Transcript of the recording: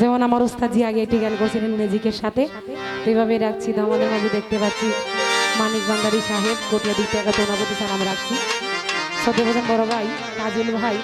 যেমন আমার ওস্তাদজি আগে এটি গান করছিলেন মিউজিকের সাথে। এইভাবে রাখছি তো আমাদের মাঝে দেখতে পাচ্ছি মানিক বাঙ্গারি সাহেব কোটিয়া দিক থেকে তোনাপতি সালাম রাখছি। সত্যি বড় ভাই কাজল ভাই